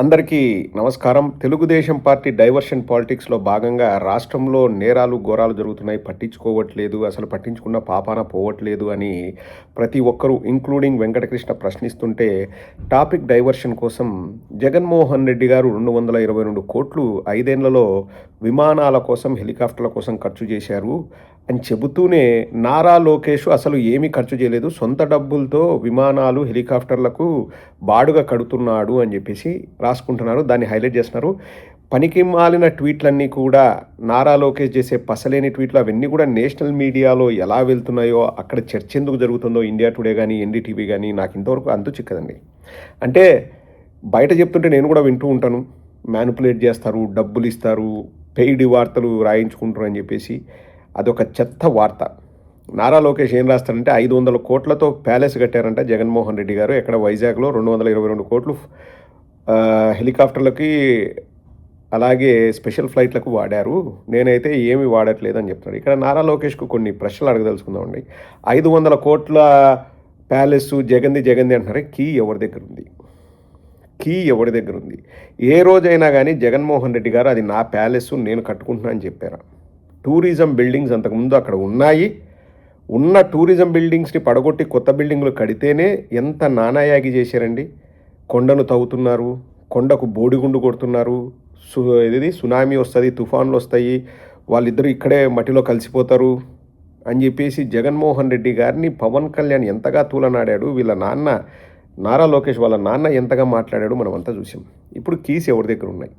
అందరికీ నమస్కారం. Telugu Desam party diversion పాలిటిక్స్లో భాగంగా రాష్ట్రంలో నేరాలు ఘోరాలు జరుగుతున్నాయి. పట్టించుకోవట్లేదు. అసలు పట్టించుకున్న పాపాన పోవట్లేదు అని ప్రతి ఒక్కరూ ఇంక్లూడింగ్ వెంకటకృష్ణ ప్రశ్నిస్తుంటే టాపిక్ డైవర్షన్ కోసం జగన్మోహన్ రెడ్డి గారు రెండు వందల ఇరవై రెండు కోట్లు ఐదేళ్ళలో విమానాల కోసం హెలికాప్టర్ల కోసం ఖర్చు చేశారు. అని చెబుతూనే నారా లోకేష్ అసలు ఏమీ ఖర్చు చేయలేదు. సొంత డబ్బులతో విమానాలు హెలికాప్టర్లకు బాడుగా కడుతున్నాడు అని చెప్పేసి రాసుకుంటున్నారు. దాన్ని హైలైట్ చేస్తున్నారు. పనికి మాలిన ట్వీట్లన్నీ కూడా నారా లోకేష్ చేసే పసలేని ట్వీట్లు అవన్నీ కూడా నేషనల్ మీడియాలో ఎలా వెళ్తున్నాయో అక్కడ చర్చ ఎందుకు జరుగుతుందో ఇండియా టుడే కానీ ఎన్డీటీవీ కానీ నాకు ఇంతవరకు అంతు చిక్కదండి. అంటే బయట చెప్తుంటే నేను కూడా వింటూ ఉంటాను. మ్యానుపులేట్ చేస్తారు డబ్బులు ఇస్తారు పెయిడ్ వార్తలు రాయించుకుంటారు అని చెప్పేసి. అదొక చెత్త వార్త. నారా లోకేష్ ఏం రాస్తారంటే ఐదు వందల కోట్లతో ప్యాలెస్ కట్టారంట జగన్మోహన్ రెడ్డి గారు. ఎక్కడ? వైజాగ్లో రెండు వందల ఇరవై రెండు కోట్లు హెలికాప్టర్లకి అలాగే స్పెషల్ ఫ్లైట్లకు వాడారు. నేనైతే ఏమి వాడట్లేదు అని చెప్తున్నాడు. ఇక్కడ నారా లోకేష్కు కొన్ని ప్రశ్నలు అడగదలుచుకుందామండి. ఐదు వందల కోట్ల ప్యాలెస్ జగంది జగంది అంటున్నారే కీ ఎవరి దగ్గర ఉంది? కీ ఎవరి దగ్గర ఉంది? ఏ రోజైనా కానీ జగన్మోహన్ రెడ్డి గారు అది నా ప్యాలెస్ నేను కట్టుకుంటున్నా అని చెప్పారా? టూరిజం బిల్డింగ్స్ అంతకుముందు అక్కడ ఉన్నాయి. ఉన్న టూరిజం బిల్డింగ్స్ని పడగొట్టి కొత్త బిల్డింగ్లు కడితేనే ఎంత నానాయాగి చేశారండి. కొండను తవ్వుతున్నారు కొండకు బోడిగుండు కొడుతున్నారు. సు ఇది సునామీ వస్తుంది తుఫాన్లు వస్తాయి వాళ్ళిద్దరూ ఇక్కడే మట్టిలో కలిసిపోతారు అని చెప్పేసి జగన్మోహన్ రెడ్డి గారిని పవన్ కళ్యాణ్ ఎంతగా తూలనాడాడు వీళ్ళ నాన్న నారా లోకేష్ వాళ్ళ నాన్న ఎంతగా మాట్లాడాడు మనం అంతా చూసాం ఇప్పుడు కీస్ ఎవరి దగ్గర ఉన్నాయి?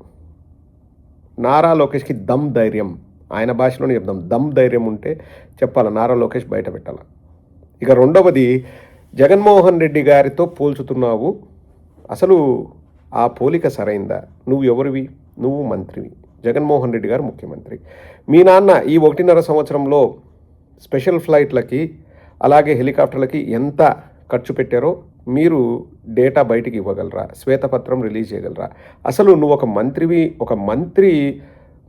నారా లోకేష్కి దమ్ ధైర్యం. ఆయన భాషలోనే చెప్దాం. దమ్ ధైర్యం ఉంటే చెప్పాలి? నారా లోకేష్ బయట పెట్టాలి? ఇక రెండవది జగన్మోహన్ రెడ్డి గారితో పోల్చుతున్నావు. అసలు ఆ పోలిక సరైందా? నువ్వు ఎవరివి? నువ్వు మంత్రివి. జగన్మోహన్ రెడ్డి గారు ముఖ్యమంత్రి. మీ నాన్న ఈ ఒకటిన్నర సంవత్సరంలో స్పెషల్ ఫ్లైట్లకి అలాగే హెలికాప్టర్లకి ఎంత ఖర్చు పెట్టారో మీరు డేటా బయటికి ఇవ్వగలరా? శ్వేతపత్రం రిలీజ్ చేయగలరా? అసలు నువ్వు ఒక మంత్రివి ఒక మంత్రి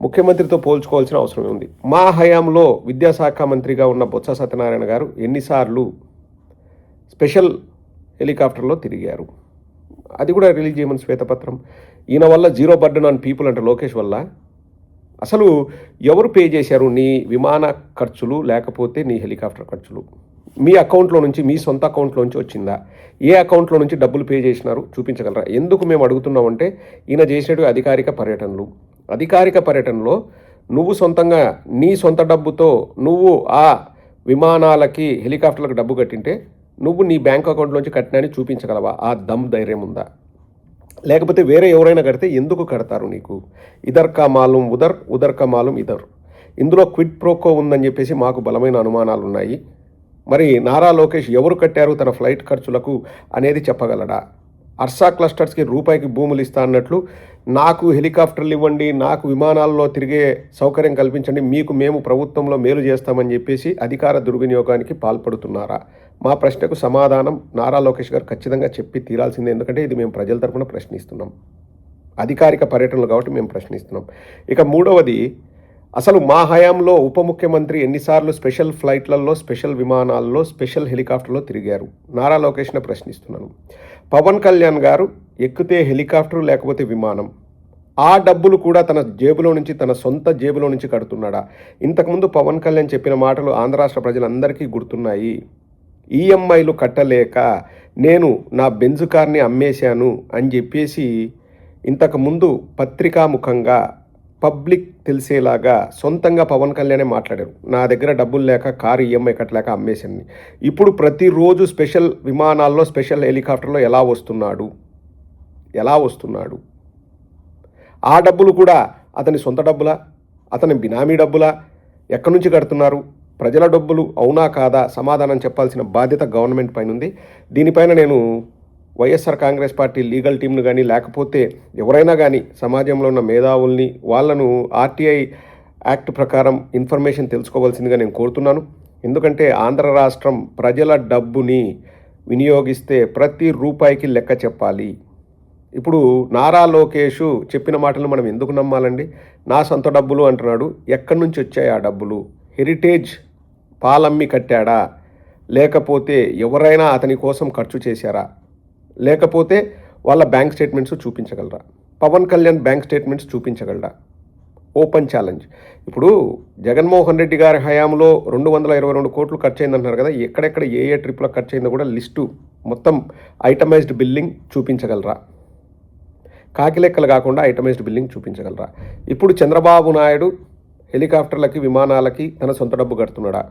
ముఖ్యమంత్రితో పోల్చుకోవాల్సిన అవసరం ఉంది మా హయాంలో విద్యాశాఖ మంత్రిగా ఉన్న బొత్స సత్యనారాయణ గారు ఎన్నిసార్లు స్పెషల్ హెలికాప్టర్లో తిరిగారు. అది కూడా రిలీజ్ చేయమని శ్వేతపత్రం. ఈయన వల్ల జీరో బర్డన్ ఆన్ పీపుల్ అంటే లోకేష్ వల్ల. అసలు ఎవరు పే చేశారు? నీ విమాన ఖర్చులు లేకపోతే నీ హెలికాప్టర్ ఖర్చులు. మీ అకౌంట్లో నుంచి మీ సొంత అకౌంట్లో నుంచి వచ్చిందా? ఏ అకౌంట్లో నుంచి డబ్బులు పే చేసినారు? చూపించగలరా? ఎందుకు మేము అడుగుతున్నామంటే ఈయన చేసేటు అధికారిక పర్యటనలు. అధికారిక పర్యటనలో నువ్వు సొంతంగా నీ సొంత డబ్బుతో నువ్వు ఆ విమానాలకి హెలికాప్టర్లకు డబ్బు కట్టింటే నువ్వు నీ బ్యాంక్ అకౌంట్లోంచి కట్టినని చూపించగలవా? ఆ దమ్ ధైర్యం ఉందా? లేకపోతే వేరే ఎవరైనా కడితే ఎందుకు కడతారు నీకు? ఇదర్ కా మాలం ఉదర్ ఉదర్ కా మాలం ఇదర్. ఇందులో క్విడ్ ప్రోకో ఉందని చెప్పేసి మాకు బలమైన అనుమానాలు ఉన్నాయి. మరి నారా లోకేష్ ఎవరు కట్టారు తన ఫ్లైట్ ఖర్చులకు అనేది చెప్పగలడా? అర్సా క్లస్టర్స్కి రూపాయికి భూములు ఇస్తా అన్నట్లు నాకు హెలికాప్టర్లు ఇవ్వండి నాకు విమానాల్లో తిరిగే సౌకర్యం కల్పించండి మీకు మేము ప్రభుత్వంలో మేలు చేస్తామని చెప్పేసి అధికార దుర్వినియోగానికి పాల్పడుతున్నారా? మా ప్రశ్నకు సమాధానం నారా లోకేష్ గారు ఖచ్చితంగా చెప్పి తీరాల్సిందే ఎందుకంటే ఇది మేము ప్రజల తరపున ప్రశ్నిస్తున్నాం. అధికారిక పర్యటనలు కాబట్టి మేము ప్రశ్నిస్తున్నాం. ఇక మూడవది అసలు మా హయాంలో ఉప ముఖ్యమంత్రి ఎన్నిసార్లు స్పెషల్ ఫ్లైట్లలో స్పెషల్ విమానాల్లో స్పెషల్ హెలికాప్టర్లో తిరిగారు? నారా లోకేష్ను ప్రశ్నిస్తున్నాను. పవన్ కళ్యాణ్ గారు ఎక్కితే హెలికాప్టర్ లేకపోతే విమానం. ఆ డబ్బులు కూడా తన జేబులో నుంచి తన సొంత జేబులో నుంచి కడుతున్నాడా? ఇంతకుముందు పవన్ కళ్యాణ్ చెప్పిన మాటలు ఆంధ్ర రాష్ట్ర ప్రజలందరికీ గుర్తున్నాయి. ఈఎంఐలు కట్టలేక నేను నా బెంజు కార్ని అమ్మేశాను అని చెప్పేసి ఇంతకుముందు పత్రికాముఖంగా పబ్లిక్ తెలిసేలాగా సొంతంగా పవన్ కళ్యాణే మాట్లాడారు. నా దగ్గర డబ్బులు లేక కారు ఈఎంఐ కట్టలేక అమ్మేసింది. ఇప్పుడు ప్రతిరోజు స్పెషల్ విమానాల్లో స్పెషల్ హెలికాప్టర్లో ఎలా వస్తున్నాడు? ఎలా వస్తున్నాడు? ఆ డబ్బులు కూడా అతని సొంత డబ్బులా? అతని బినామీ డబ్బులా? ఎక్కడి నుంచి కడుతున్నారు? ప్రజల డబ్బులు అవునా కాదా? సమాధానం చెప్పాల్సిన బాధ్యత గవర్నమెంట్ పైన ఉంది దీనిపైన నేను వైఎస్ఆర్ కాంగ్రెస్ పార్టీ లీగల్ టీంను కానీ లేకపోతే ఎవరైనా కానీ సమాజంలో ఉన్న మేధావుల్ని వాళ్ళను ఆర్టీఐ యాక్ట్ ప్రకారం ఇన్ఫర్మేషన్ తెలుసుకోవాల్సిందిగా నేను కోరుతున్నాను. ఎందుకంటే ఆంధ్ర రాష్ట్రం ప్రజల డబ్బుని వినియోగిస్తే ప్రతి రూపాయికి లెక్క చెప్పాలి. ఇప్పుడు నారా లోకేష్ చెప్పిన మాటలు మనం ఎందుకు నమ్మాలండి? నా సొంత డబ్బులు అంటున్నాడు. ఎక్కడి నుంచి వచ్చాయి ఆ డబ్బులు? హెరిటేజ్ పాలమ్మి కట్టాడా? లేకపోతే ఎవరైనా అతని కోసం ఖర్చు చేశారా? లేకపోతే వాళ్ళ బ్యాంక్ స్టేట్మెంట్స్ చూపించగలరా? పవన్ కళ్యాణ్ బ్యాంక్ స్టేట్మెంట్స్ చూపించగలరా ఓపెన్ ఛాలెంజ్. ఇప్పుడు జగన్మోహన్ రెడ్డి గారి హయాంలో రెండు వందల ఇరవై రెండు కోట్లు ఖర్చు అయిందంటున్నారు కదా ఎక్కడెక్కడ ఏ ఏ ట్రిప్లో ఖర్చు అయిందో కూడా లిస్టు మొత్తం ఐటమైజ్డ్ బిల్లింగ్ చూపించగలరా? కాకిలెక్కలు కాకుండా ఐటమైజ్డ్ బిల్లింగ్ చూపించగలరా? ఇప్పుడు చంద్రబాబు నాయుడు హెలికాప్టర్లకి విమానాలకి తన సొంత డబ్బు కడుతున్నాడా?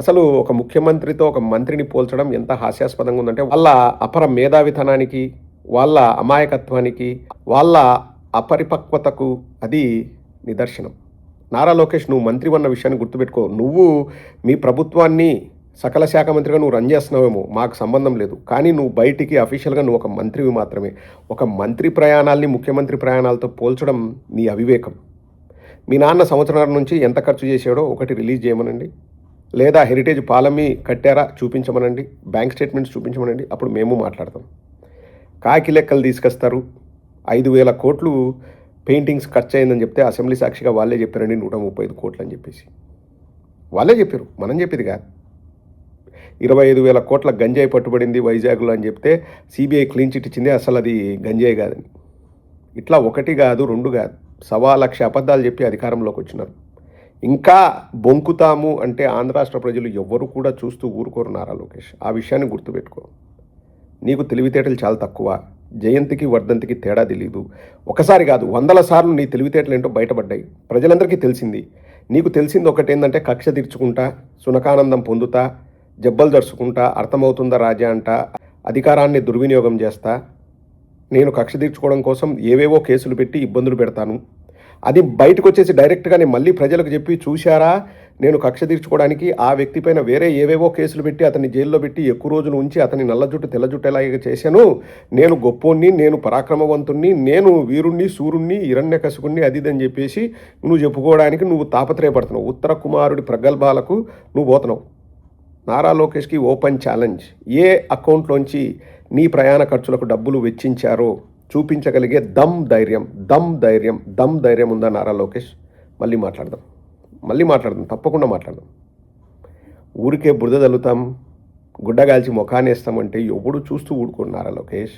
అసలు ఒక ముఖ్యమంత్రితో ఒక మంత్రిని పోల్చడం ఎంత హాస్యాస్పదంగా ఉందంటే వాళ్ళ అపర మేధావితనానికి వాళ్ళ అమాయకత్వానికి వాళ్ళ అపరిపక్వతకు అది నిదర్శనం. నారా లోకేష్ నువ్వు మంత్రి అన్న విషయాన్ని గుర్తుపెట్టుకో. నువ్వు మీ ప్రభుత్వాన్ని సకల శాఖ మంత్రిగా నువ్వు రన్ చేస్తున్నావేమో మాకు సంబంధం లేదు. కానీ నువ్వు బయటికి అఫీషియల్గా నువ్వు ఒక మంత్రివి మాత్రమే. ఒక మంత్రి ప్రయాణాల్ని ముఖ్యమంత్రి ప్రయాణాలతో పోల్చడం నీ అవివేకం. మీ నాన్న సంవత్సరాల నుంచి ఎంత ఖర్చు చేసాడో ఒకటి రిలీజ్ చేయమనండి. లేదా హెరిటేజ్ పాలమీ కట్టారా చూపించమనండి బ్యాంక్ స్టేట్మెంట్స్ చూపించమనండి అప్పుడు మేము మాట్లాడతాం. కాకి లెక్కలు తీసుకొస్తారు. ఐదు వేల కోట్లు పెయింటింగ్స్ ఖర్చు అయిందని చెప్తే అసెంబ్లీ సాక్షిగా వాళ్ళే చెప్పారండి నూట ముప్పై ఐదు కోట్లు అని చెప్పేసి. వాళ్ళే చెప్పారు మనం చెప్పింది కాదు. ఇరవై ఐదు వేల కోట్ల గంజాయి పట్టుబడింది వైజాగ్లో అని చెప్తే సిబిఐ క్లీన్ చిట్ ఇచ్చింది అసలు అది గంజాయి కాదని ఇట్లా ఒకటి కాదు రెండు కాదు. సవా లక్ష అబద్ధాలు చెప్పి అధికారంలోకి వచ్చినారు. ఇంకా బొంకుతాము అంటే ఆంధ్ర రాష్ట్ర ప్రజలు ఎవ్వరు కూడా చూస్తూ ఊరుకోరు నారా లోకేష్. ఆ విషయాన్ని గుర్తుపెట్టుకో. నీకు తెలివితేటలు చాలా తక్కువ. జయంతికి వర్ధంతికి తేడా తెలియదు ఒకసారి కాదు వందల సార్లు నీ తెలివితేటలు ఏంటో బయటపడ్డాయి. ప్రజలందరికీ తెలిసింది. నీకు తెలిసింది ఒకటి ఏంటంటే కక్ష తీర్చుకుంటా సునకానందం పొందుతా జబ్బలు జరుచుకుంటా అర్థమవుతుందా రాజా అంట అధికారాన్ని దుర్వినియోగం చేస్తా. నేను కక్ష తీర్చుకోవడం కోసం ఏవేవో కేసులు పెట్టి ఇబ్బందులు పెడతాను. అది బయటకు వచ్చేసి డైరెక్ట్గా నేను మళ్ళీ ప్రజలకు చెప్పి చూశారా? నేను కక్ష తీర్చుకోవడానికి ఆ వ్యక్తి పైన వేరే ఏవేవో కేసులు పెట్టి అతన్ని జైల్లో పెట్టి ఎక్కువ రోజులు ఉంచి అతని నల్ల జుట్టు తెల్ల జుట్టు ఎలాగ చేశాను నేను గొప్పోణ్ణి నేను పరాక్రమవంతుణ్ణి నేను వీరుణ్ణి సూర్యుణ్ణి ఇరణ్యకశకుణ్ణి అది ఇది అని చెప్పేసి నువ్వు చెప్పుకోవడానికి నువ్వు తాపత్రయపడుతున్నావు. ఉత్తర కుమారుడి ప్రగల్భాలకు నువ్వు పోతున్నావు. నారా లోకేష్కి ఓపెన్ ఛాలెంజ్. ఏ అకౌంట్లోంచి నీ ప్రయాణ ఖర్చులకు డబ్బులు వెచ్చించారో చూపించగలిగే దమ్ ధైర్యం దమ్ ధైర్యం దమ్ ధైర్యం ఉందా నారా లోకేష్? మళ్ళీ మాట్లాడదాం. మళ్ళీ మాట్లాడదాం. తప్పకుండా మాట్లాడదాం. ఊరికే బురద తల్లుతాం గుడ్డగాల్చి ముఖాన్ని వేస్తామంటే ఎవడు చూస్తూ ఊడుకున్నారా నారా లోకేష్?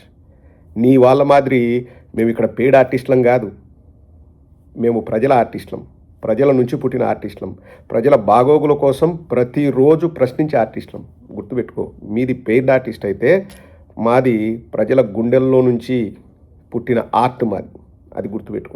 నీ వాళ్ళ మాదిరి మేము ఇక్కడ పేడ్ ఆర్టిస్టులం కాదు. మేము ప్రజల ఆర్టిస్టులం. ప్రజల నుంచి పుట్టిన ఆర్టిస్టులం. ప్రజల బాగోగుల కోసం ప్రతిరోజు ప్రశ్నించే ఆర్టిస్టులం. గుర్తుపెట్టుకో మీది పెయిడ్ ఆర్టిస్ట్ అయితే మాది ప్రజల గుండెల్లో నుంచి పుట్టిన ఆర్ట్ మాది అది గుర్తుపెట్టుకోండి.